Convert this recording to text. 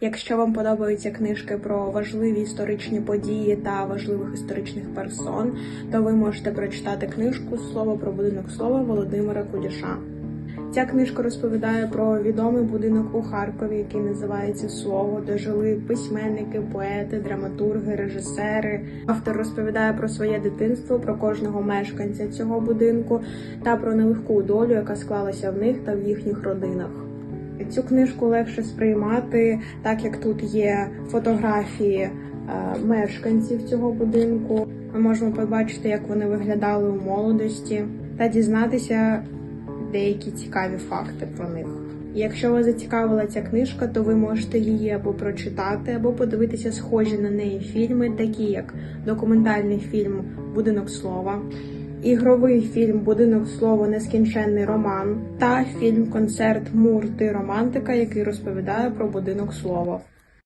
Якщо вам подобаються книжки про важливі історичні події та важливих історичних персон, то ви можете прочитати книжку Слово про будинок слова Володимира Кудіша. Ця книжка розповідає про відомий будинок у Харкові, який називається Слово, де жили письменники, поети, драматурги, режисери. Автор розповідає про своє дитинство, про кожного мешканця цього будинку та про нелегку долю, яка склалася в них та в їхніх родинах. Цю книжку легше сприймати, так як тут є фотографії е, мешканців цього будинку. Ми можемо побачити, як вони виглядали у молодості, та дізнатися деякі цікаві факти про них. Якщо вас зацікавила ця книжка, то ви можете її або прочитати, або подивитися схожі на неї фільми, такі як документальний фільм Будинок слова, ігровий фільм Будинок слово Нескінченний роман та фільм Концерт Мур ти романтика, який розповідає про будинок слова.